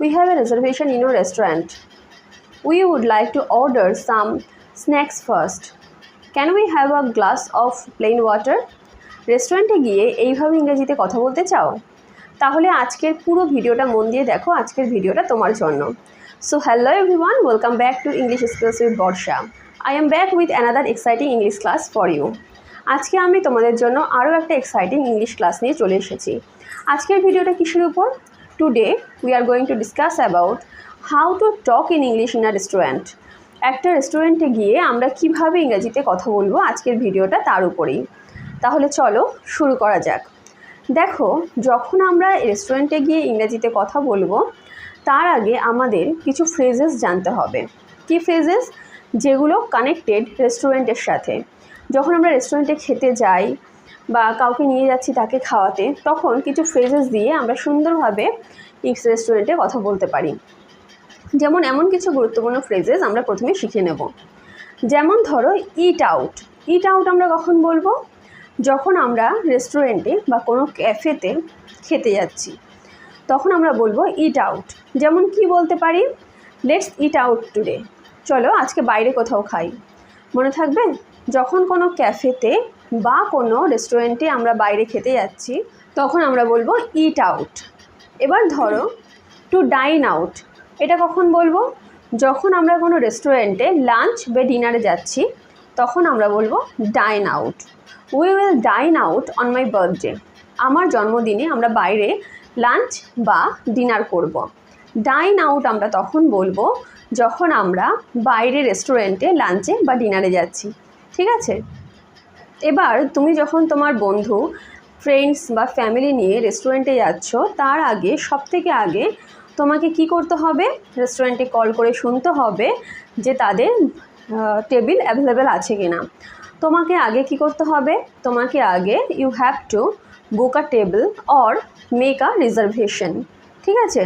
We have a reservation in your restaurant. We would like to order some snacks first. Can we have a glass of plain water? রেস্টুরেন্টে গিয়ে এইভাবে ইংরেজিতে কথা বলতে চাও তাহলে আজকের পুরো ভিডিওটা মন দিয়ে দেখো আজকের ভিডিওটা তোমার জন্য so hello everyone welcome back to English skills with Barsha I am back with another exciting English class for you আজকে আমি তোমাদের জন্য আরও একটা এক্সাইটিং ইংলিশ ক্লাস নিয়ে চলে এসেছি আজকের ভিডিওটা কিসের উপর today we are going to discuss about how to talk in English in a restaurant একটা রেস্টুরেন্টে গিয়ে আমরা কীভাবে ইংরেজিতে কথা বলব আজকের ভিডিওটা তার উপরেই। তাহলে চলো শুরু করা যাক। দেখো, যখন আমরা রেস্টুরেন্টে গিয়ে ইংরেজিতে কথা বলব, তার আগে আমাদের কিছু ফ্রেজেস জানতে হবে। কি ফ্রেজেস যেগুলো কানেক্টেড রেস্টুরেন্টের সাথে। যখন আমরা রেস্টুরেন্টে খেতে যাই কাউকে নিয়ে যাচ্ছি তাকে খাওয়াতে, তখন কিছু ফ্রেজেস দিয়ে আমরা সুন্দরভাবে ইংস রেস্টুরেন্টে কথা বলতে পারি। যেমন এমন কিছু গুরুত্বপূর্ণ ফ্রেজেস আমরা প্রথমে শিখে নেব। যেমন ধরো ইট আউট ইট আউট আমরা কখন বলব? যখন আমরা রেস্টুরেন্টে বা কোনো ক্যাফেতে খেতে যাচ্ছি, তখন আমরা বলব ইট আউট যেমন কি বলতে পারি? লেটস ইট আউট টুডে চলো আজকে বাইরে কোথাও খাই। মনে থাকবে? যখন কোনো ক্যাফেতে বা কোনো রেস্টুরেন্টে আমরা বাইরে খেতে যাচ্ছি, তখন আমরা বলব ইট আউট এবার ধরো টু ডাইন আউট এটা কখন বলব? যখন আমরা কোনো রেস্টুরেন্টে লাঞ্চ বা ডিনারে যাচ্ছি, তখন আমরা বলব dine out we will dine out on my birthday আমার জন্মদিনে আমরা বাইরে লাঞ্চ বা ডিনার করব। ডাইন আউট আমরা তখন বলব যখন আমরা বাইরে রেস্টুরেন্টে লাঞ্চে বা ডিনারে যাচ্ছি। ঠিক আছে? এবার তুমি যখন তোমার বন্ধু ফ্রেন্ডস বা ফ্যামিলি নিয়ে রেস্টুরেন্টে যাচ্ছ, তার আগে সব থেকে আগে তোমাকে কি করতে হবে? রেস্টুরেন্টে কল করে শুনতে হবে যে তাদের টেবিল অ্যাভেলেবেল আছে কি না তোমাকে আগে কি করতে হবে? তোমাকে আগে you have to book a table or make a reservation ঠিক আছে?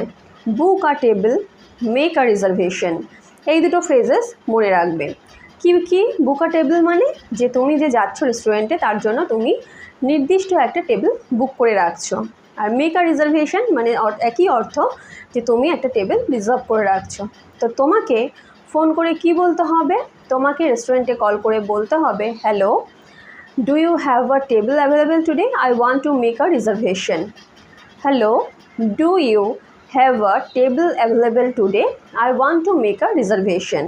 Book a table make a reservation এই দুটো ফ্রেজেস মনে রাখবে। কি কি? বুক টেবিল মানে যে তুমি যে যাচ্ছ রেস্টুরেন্টে তার জন্য তুমি নির্দিষ্ট একটা টেবিল বুক করে রাখছো। আর মেক আ রিজার্ভেশন মানে একই অর্থ যে তুমি একটা টেবিল রিজার্ভ করে রাখছো। তো তোমাকে ফোন করে কি বলতে হবে? তোমাকে রেস্টুরেন্টে কল করে বলতে হবে hello do you have a table available today I want to make a reservation hello do you have a table available today I want to make a reservation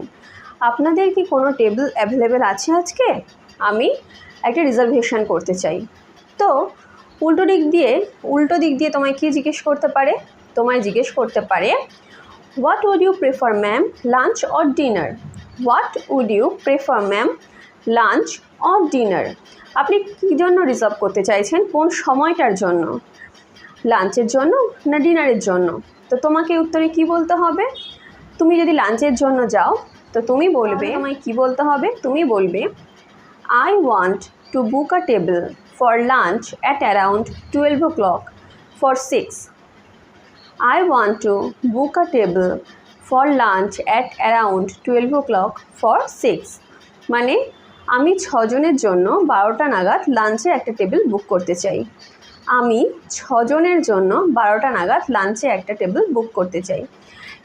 আপনাদের কি কোনো টেবিল অ্যাভেলেবেল আছে আজকে? আমি একটা রিজার্ভেশন করতে চাই। তো, উল্টো দিক দিয়ে, উল্টো দিক দিয়ে তোমায় কী জিজ্ঞেস করতে পারে? তোমায় জিজ্ঞেস করতে পারে what would you prefer ma'am lunch or dinner what would you prefer ma'am lunch or dinner আপনি কী জন্য রিজার্ভ করতে চাইছেন? কোন সময়টার জন্য? লাঞ্চের জন্য না ডিনারের জন্য? তো তোমাকে উত্তরে কি বলতে হবে? তুমি যদি লাঞ্চের জন্য যাও তো তুমি বলবে আমায় কি বলতে হবে? তুমি বলবে I want to book a table for lunch at around twelve o'clock for six I want to book a table for lunch at around twelve o'clock for six মানে আমি ছজনের জন্য বারোটা নাগাদ লাঞ্চে একটা টেবিল বুক করতে চাই। আমি ছজনের জন্য বারোটা নাগাদ লাঞ্চে একটা টেবিল বুক করতে চাই।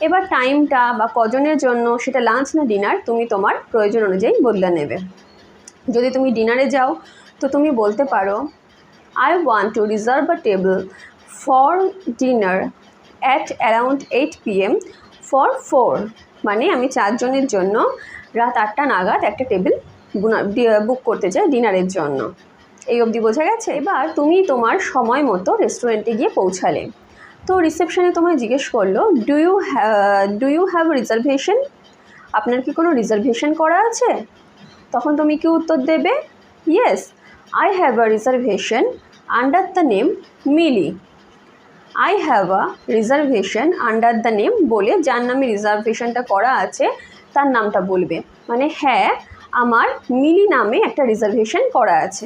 এবার টাইমটা বা কজনের জন্য সেটা লাঞ্চ না ডিনার তুমি তোমার প্রয়োজন অনুযায়ী বদলে নেবে। যদি তুমি ডিনারে যাও, তো তুমি বলতে পারো I want to reserve a table for dinner at around eight PM for four মানে আমি চারজনের জন্য রাত আটটা নাগাদ একটা টেবিল বুক করতে চাই ডিনারের জন্য। এই অবধি বোঝা গেছে? এবার তুমি তোমার সময় মতো রেস্টুরেন্টে গিয়ে পৌঁছালে। তো রিসেপশনে তোমায় জিজ্ঞেস করল do you do you have reservation আপনার কি কোনো রিজার্ভেশন করা আছে? তখন তুমি কি উত্তর দেবে? Yes I have a reservation under the name Mili I have a reservation under the name বলে যার নামে রিজার্ভেশনটা করা আছে, তার নামটা বলবে। মানে হ্যাঁ আমার মিলি নামে একটা রিজার্ভেশন করা আছে।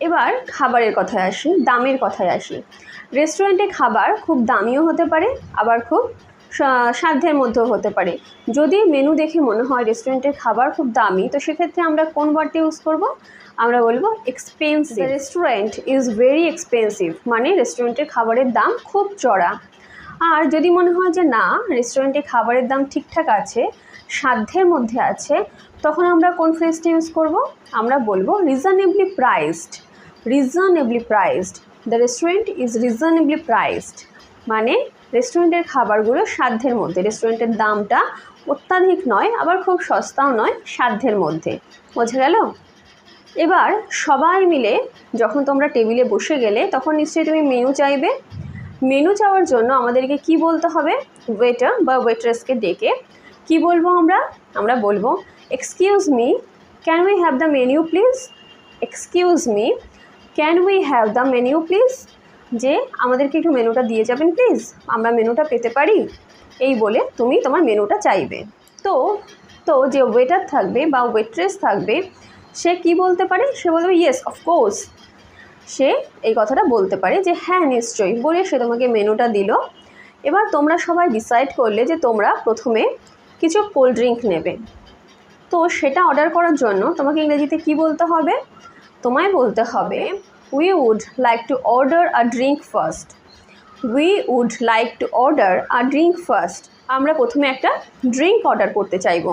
এবার খাবারের কথায় আসি, দামের কথায় আসি। রেস্টুরেন্টে খাবার খুব দামিও হতে পারে, আবার খুব সাধ্যের মধ্যেও হতে পারে। যদি মেনু দেখে মনে হয় রেস্টুরেন্টের খাবার খুব দামি, তো সেক্ষেত্রে আমরা কোন ওয়ার্ডটা ইউজ করব? আমরা বলব expensive restaurant is very expensive মানে রেস্টুরেন্টের খাবারের দাম খুব চড়া। আর যদি মনে হয় যে না রেস্টুরেন্টে খাবারের দাম ঠিকঠাক আছে সাধ্যের মধ্যে আছে, তখন আমরা কোন ফ্রেজটা ইউজ করব? আমরা বলব reasonably priced reasonably priced the restaurant is reasonably priced মানে রেস্টুরেন্টের খাবারগুলো সাধ্যের মধ্যে রেস্টুরেন্টের দামটা অত্যাধিক নয়, আবার খুব সস্তাও নয়, সাধ্যের মধ্যে। বোঝা গেল? এবার সবাই মিলে যখন তোমরা টেবিলে বসে গেলে, তখন নিশ্চয়ই তুমি মেনু চাইবে। মেনু চাওয়ার জন্য আমাদেরকে কি বলতে হবে? ওয়েটার বা ওয়েট্রেসকে ডেকে কি বলব আমরা? আমরা বলব excuse me can we have the menu please excuse me can we have the menu please যে, আমাদেরকে একটু মেনুটা দিয়ে যাবেন প্লিজ আমরা মেনুটা পেতে পারি? এই বলে তুমি তোমার মেনুটা চাইবে। তো তো যে ওয়েটার থাকবে বা ওয়েট্রেস থাকবে, সে কি বলতে পারে? সে বলবে ইয়েস অফকোর্স সে এই কথাটা বলতে পারে যে হ্যাঁ নিশ্চয়ই। বলে সে তোমাকে মেনুটা দিল। এবার তোমরা সবাই ডিসাইড করলে যে তোমরা প্রথমে কিছু কোল্ড ড্রিঙ্ক নেবে। তো সেটা অর্ডার করার জন্য তোমাকে ইংরেজিতে কি বলতে হবে? তোমায় বলতে হবে we would like to order a drink first we would like to order a drink first আমরা প্রথমে একটা ড্রিঙ্ক অর্ডার করতে চাইব।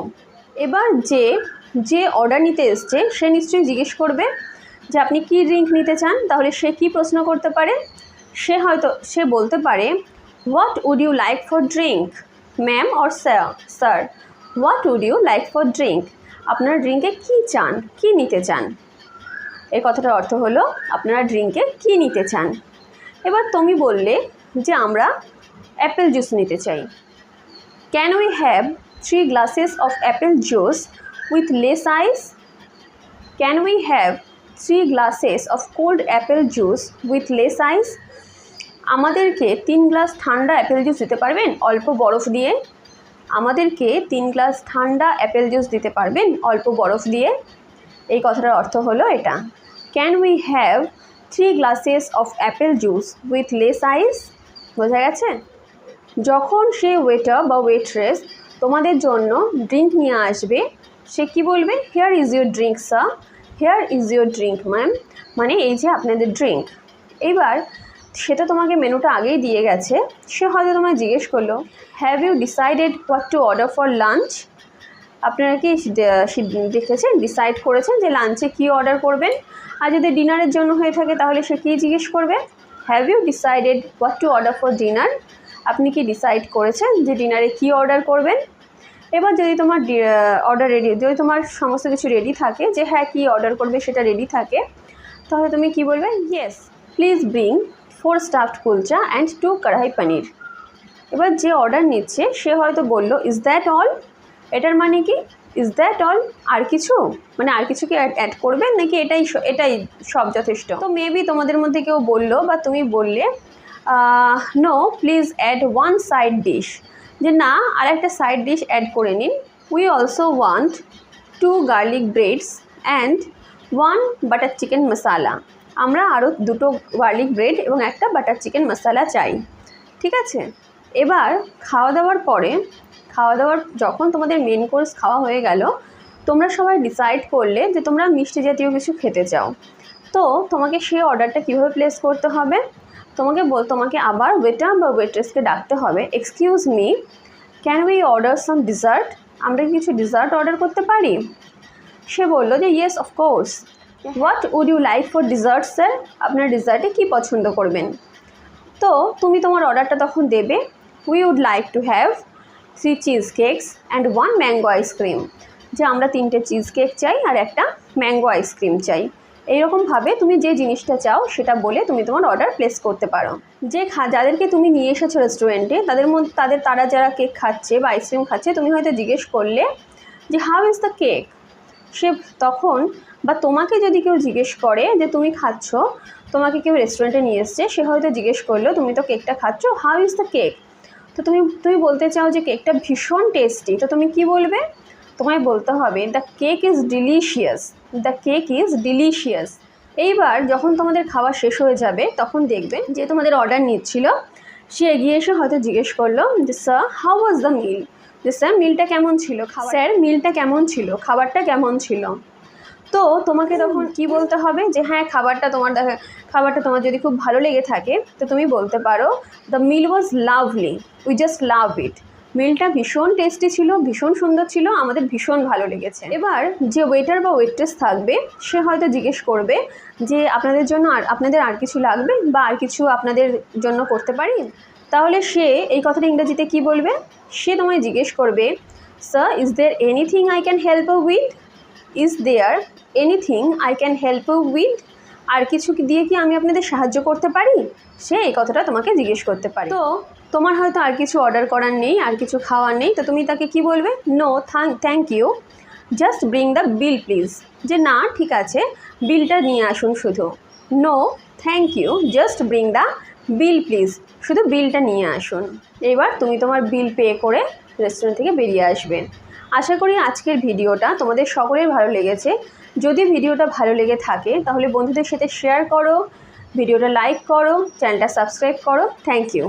এবার যে যে অর্ডার নিতে এসছে, সে নিশ্চয়ই জিজ্ঞেস করবে যে, আপনি কী ড্রিঙ্ক নিতে চান? তাহলে সে কি প্রশ্ন করতে পারে? সে হয়তো, সে বলতে পারে what would you like for drink ma'am or sir what would you like for drink আপনার ড্রিঙ্কে কী চান? কী নিতে চান? এই কথাটার অর্থ হলো, আপনারা ড্রিঙ্কে কী নিতে চান? এবার তুমি বললে যে আমরা অ্যাপেল জুস নিতে চাই। Can we have three glasses of apple juice with less ice can we have three glasses of cold apple juice with less ice আমাদেরকে তিন গ্লাস ঠান্ডা অ্যাপেল জুস দিতে পারবেন? অল্প বরফ দিয়ে। আমাদেরকে তিন গ্লাস ঠান্ডা অ্যাপেল জুস দিতে পারবেন, অল্প বরফ দিয়ে। এই কথাটার অর্থ হলো এটা। Can we have three glasses of apple juice with less ice বোঝা গেছে? যখন সে ওয়েটার বা ওয়েট্রেস তোমাদের জন্য ড্রিঙ্ক নিয়ে আসবে, সে কি বলবে? Here is your drink sir here is your drink ma'am মানে এই যে আপনাদের ড্রিঙ্ক এবার সেটা তোমাকে মেনুটা আগেই দিয়ে গেছে। সে হয়তো তোমায় জিজ্ঞেস করল have you decided what to order for lunch আপনারা কি দেখেছেন ডিসাইড করেছেন যে লাঞ্চে কী অর্ডার করবেন? আর যদি ডিনারের জন্য হয়ে থাকে তাহলে সে কী জিজ্ঞেস করবে? Have you decided what to order for dinner আপনি কি ডিসাইড করেছেন যে ডিনারে কী অর্ডার করবেন? এবার যদি তোমার অর্ডার রেডি যদি তোমার সমস্ত কিছু রেডি থাকে, যে হ্যাঁ কী অর্ডার করবে সেটা রেডি থাকে, তাহলে তুমি কি বলবে? Yes please bring four stuffed kulcha and two kadai paneer এবার যে অর্ডার নিচ্ছে, সে হয়তো বলল ইজ দ্যাট অল এটার মানে কি? ইজ দ্যাট অল আর কিছু? মানে আর কিছু কি অ্যাড করবেন নাকি এটাই এটাই সব যথেষ্ট? তো মেবি তোমাদের মধ্যে কেউ বলল বা তুমি বললে no please add one side dish যে না আর একটা সাইড ডিশ অ্যাড করে নিন। We also want two garlic breads and one butter chicken masala আমরা আরও দুটো গার্লিক ব্রেড এবং একটা বাটার চিকেন মশালা চাই, ঠিক আছে? এবার খাওয়া দাওয়ার পরে খাওয়া দাওয়ার যখন তোমাদের মেন কোর্স খাওয়া হয়ে গেল, তোমরা সবাই ডিসাইড করলে যে তোমরা মিষ্টি জাতীয় কিছু খেতে চাও। তো তোমাকে সেই অর্ডারটা কীভাবে প্লেস করতে হবে? তোমাকে বল, তোমাকে আবার ওয়েটার বা ওয়েট্রেসকে ডাকতে হবে excuse me can we order some dessert আমরা কিছু ডিজার্ট অর্ডার করতে পারি? সে বলল যে yes of course what would you like for dessert sir আপনার ডিজার্টে কী পছন্দ করবেন? তো তুমি তোমার অর্ডারটা তখন দেবে। We would like to have three cheese cakes and one mango ice cream যে আমরা তিনটে চিজ কেক চাই আর একটা ম্যাঙ্গো আইসক্রিম চাই। এইরকমভাবে তুমি যে জিনিসটা চাও সেটা বলে তুমি তোমার অর্ডার প্লেস করতে পারো। যে খা, যাদেরকে তুমি নিয়ে এসেছ রেস্টুরেন্টে তাদের মধ্যে তাদের, তারা যারা কেক খাচ্ছে বা আইসক্রিম খাচ্ছে, তুমি হয়তো জিজ্ঞেস করলে যে হাউ ইজ দ্য কেক সে তখন বা তোমাকে যদি কেউ জিজ্ঞেস করে যে তুমি খাচ্ছ, তোমাকে কেউ রেস্টুরেন্টে নিয়ে এসছে, সে হয়তো জিজ্ঞেস করল, তুমি তো কেকটা খাচ্ছ? হাউ ইজ দ্য কেক তো তুমি তুমি বলতে চাও যে কেকটা ভীষণ টেস্টি তো তুমি কি বলবে? তোমায় বলতে হবে the cake is delicious the cake is delicious এইবার যখন তোমাদের খাওয়া শেষ হয়ে যাবে, তখন দেখবে যে তোমাদের অর্ডার নিচ্ছিল। সে এগিয়ে এসে হয়তো জিজ্ঞেস করল যে sir how was the meal যে স্যার মিলটা কেমন ছিল? স্যার মিলটা কেমন ছিল? খাবারটা কেমন ছিল? তো তোমাকে তখন কি বলতে হবে? যে হ্যাঁ খাবারটা তোমার দেখা খাবারটা তোমার যদি খুব ভালো লেগে থাকে, তো তুমি বলতে পারো the meal was lovely we just love it মিলটা ভীষণ টেস্টি ছিল, ভীষণ সুন্দর ছিল, আমাদের ভীষণ ভালো লেগেছে। এবার যে ওয়েটার বা ওয়েট্রেস থাকবে, সে হয়তো জিজ্ঞেস করবে যে, আপনাদের জন্য আর, আপনাদের আর কিছু লাগবে? বা আর কিছু আপনাদের জন্য করতে পারি? তাহলে সে এই কথাটা ইংরেজিতে কি বলবে? সে তোমায় জিজ্ঞেস করবে sir is there anything I can help with is there anything I can help you with আর কিছু দিয়ে কি আমি আপনাদের সাহায্য করতে পারি? সে এই কথাটা তোমাকে জিজ্ঞেস করতে পারে। তো তোমার হয়তো আর কিছু অর্ডার করার নেই, আর কিছু খাওয়ার নেই, তো তুমি তাকে কি বলবে? No thank you just bring the bill please যে না, ঠিক আছে বিলটা নিয়ে আসুন শুধু। No thank you just bring the bill please শুধু বিলটা নিয়ে আসুন। এবার তুমি তোমার বিল পে করে রেস্টুরেন্ট থেকে বেরিয়ে আসবে। আশা করি আজকের ভিডিওটা তোমাদের সকলের ভালো লেগেছে। যদি ভিডিওটা ভালো লেগে থাকে, তাহলে বন্ধুদের সাথে শেয়ার করো, ভিডিওটা লাইক করো চ্যানেলটা সাবস্ক্রাইব করো। Thank you